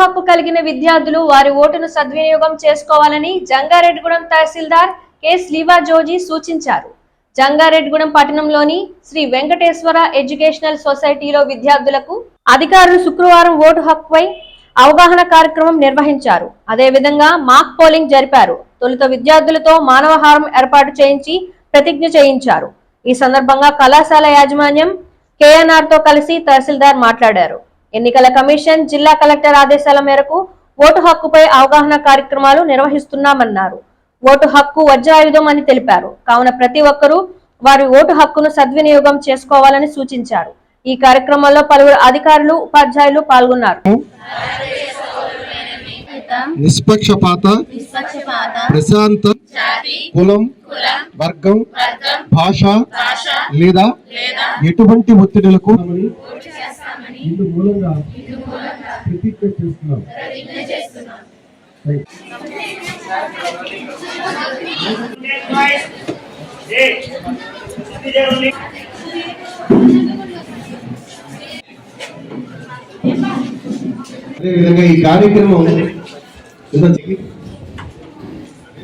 హక్కు కలిగిన విద్యార్థులు వారి ఓటును సద్వినియోగం చేసుకోవాలని జంగారెడ్డిగూడెం తహసీల్దార్ కె శ్రీవా జోజీ సూచించారు. జంగారెడ్డిగూడెం పట్టణంలోని శ్రీ వెంకటేశ్వర ఎడ్యుకేషనల్ సొసైటీలో విద్యార్థులకు అధికారులు శుక్రవారం ఓటు హక్కుపై అవగాహన కార్యక్రమం నిర్వహించారు. అదేవిధంగా మాక్ పోలింగ్ జరిపారు. తొలుత విద్యార్థులతో మానవహారం ఏర్పాటు చేయించి ప్రతిజ్ఞ చేయించారు. ఈ సందర్భంగా కళాశాల యాజమాన్యం కేఎన్ఆర్తో కలిసి తహసీల్దార్ మాట్లాడారు. ఎన్నికల కమిషన్ జిల్లా కలెక్టర్ ఆదేశాల మేరకు ఓటు హక్కుపై అవగాహన కార్యక్రమాలు నిర్వహిస్తున్నామన్నారు. ఓటు హక్కు వజ్రాయుధం అని తెలిపారు. కావున ప్రతి ఒక్కరూ వారి ఓటు హక్కును సద్వినియోగం చేసుకోవాలని సూచించారు. ఈ కార్యక్రమంలో పలువురు అధికారులు ఉపాధ్యాయులు పాల్గొన్నారు. నిష్పక్షపాత నిష్పక్షపాత ప్రశాంత కులం కులం వర్గం వర్గం భాష భాష లేదా లేదా ఎటువంటి ఒత్తిడులకు ఇందు మూలంగా ప్రతిజ్ఞ చేస్తున్నాం. అదేవిధంగా ఈ కార్యక్రమం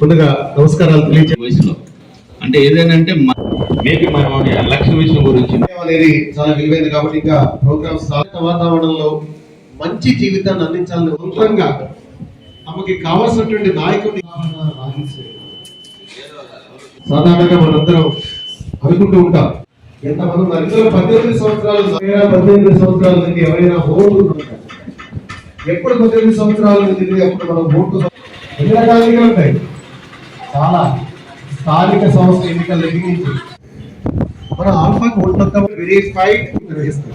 ముందుగా నమస్కారాలు తెలియజే వయసులో అంటే ఏదైనా అంటే మేబీ మనం ఎలక్షన్ విషయం గురించి. అనేది చాలా విలువైంది కాబట్టి ఇంకా ప్రోగ్రామ్స్ వాతావరణంలో మంచి జీవితాన్ని అందించాలని సొంతంగా తమకి కావాల్సినటువంటి నాయకుడిని సాధారణంగా మనందరం అనుకుంటూ ఉంటాం. ఎంతమంది మరి పద్దెనిమిది సంవత్సరాలు పద్దెనిమిది సంవత్సరాల నుండి ఎవరైనా ఓటు ఎప్పుడు పద్దెనిమిది సంవత్సరాల నుండి అప్పుడు మనం ఓటు ఎన్ని రకాలుగా ఉంటాయి. చాలా. స్థానిక సంస్థ ఎన్నికల దగ్గర నుంచి మన ఆల్ఫాకి ఓటు మొత్తం వెరిఫైడ్ నిర్వహిస్తాం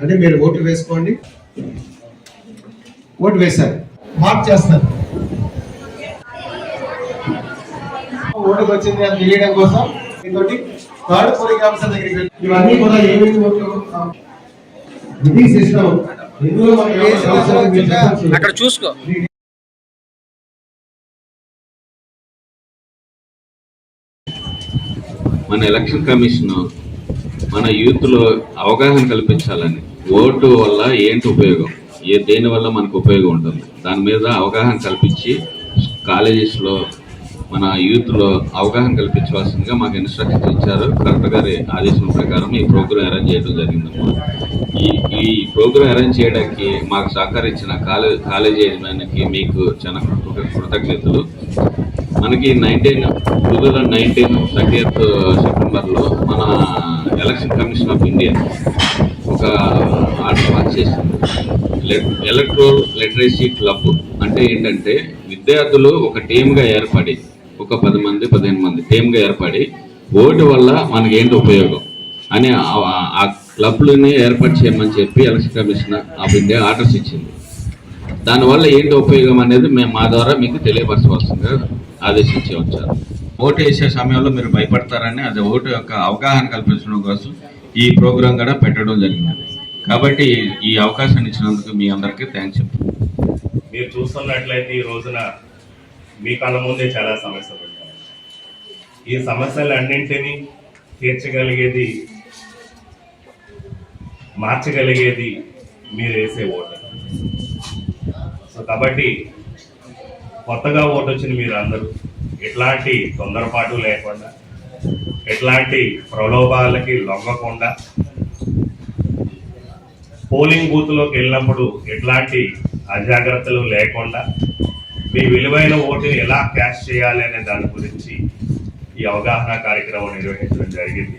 అంటే మీరు ఓటు వేసుకోండి. ఓటు వేశారు. మార్క్ చేస్తారు ఓటుకు వచ్చింది అని తెలియడం కోసం ఇంకోటి థర్డ్ పోలింగ్ ఆఫీసర్ దగ్గరికి వెళ్ళి ఇవన్నీ కూడా ఏమేమి ఓట్లు ఇది సిస్టమ్. అక్కడ చూసుకో. మన ఎలక్షన్ కమిషన్ మన యూత్లో అవగాహన కల్పించాలని. ఓటు వల్ల ఏంటి ఉపయోగం? ఏ దేని వల్ల మనకు ఉపయోగం ఉంటుంది? దాని మీద అవగాహన కల్పించి కాలేజెస్లో మన యూత్లో అవగాహన కల్పించవలసిందిగా మాకు ఇన్స్ట్రక్షన్స్ ఇచ్చారు. కలెక్టర్ గారి ఆదేశం ప్రకారం ఈ ప్రోగ్రాం అరేంజ్ చేయడం జరిగిందమ్మా ఈ ఈ ప్రోగ్రాం అరేంజ్ చేయడానికి మాకు సహకరించిన కాలేజ్ కాలేజీ యజమానికి మీకు చాలా కృతజ్ఞతలు. మనకి nineteen two thousand nineteen thirtieth సెప్టెంబర్లో మన ఎలక్షన్ కమిషన్ ఆఫ్ ఇండియా ఒక ఆర్డర్ పాస్ చేసింది. ఎలక్ట్రోల్ లిటరసీ క్లబ్ అంటే ఏంటంటే విద్యార్థులు ఒక టీమ్గా ఏర్పడి ఒక పది మంది పదిహేను మంది టీమ్గా ఏర్పడి ఓటు వల్ల మనకి ఏంటి ఉపయోగం అని ఆ- ఆ క్లబ్లని ఏర్పాటు చేయమని చెప్పి election commission of India orders ఇచ్చింది. దానివల్ల ఏంటి ఉపయోగం అనేది మేము మా ద్వారా మీకు తెలియపరచవలసిందిగా ఆదేశించి వచ్చారు. ఓటు వేసే సమయంలో మీరు భయపడతారని అది ఓటు యొక్క అవగాహన కల్పించడం కోసం ఈ ప్రోగ్రాం కూడా పెట్టడం జరిగింది. కాబట్టి ఈ అవకాశాన్ని ఇచ్చినందుకు మీ అందరికీ థ్యాంక్స్ చెప్తాను మీరు చూస్తున్నట్లయితే ఈ రోజున మీ కళ్ళ ముందే చాలా సమస్యలు ఈ ఈ సమస్యలన్నింటినీ తీర్చగలిగేది మార్చగలిగేది మీరు వేసే ఓటు. సో కాబట్టి కొత్తగా ఓటు వచ్చిన మీరందరూ. ఎట్లాంటి తొందరపాటు లేకుండా ఎట్లాంటి ప్రలోభాలకి లొంగకుండా పోలింగ్ బూత్లోకి వెళ్ళినప్పుడు ఎట్లాంటి అజాగ్రత్తలు లేకుండా మీ విలువైన ఓటుని ఎలా క్యాష్ చేయాలి అనే దాని గురించి ఈ అవగాహన కార్యక్రమం నిర్వహించడం జరిగింది.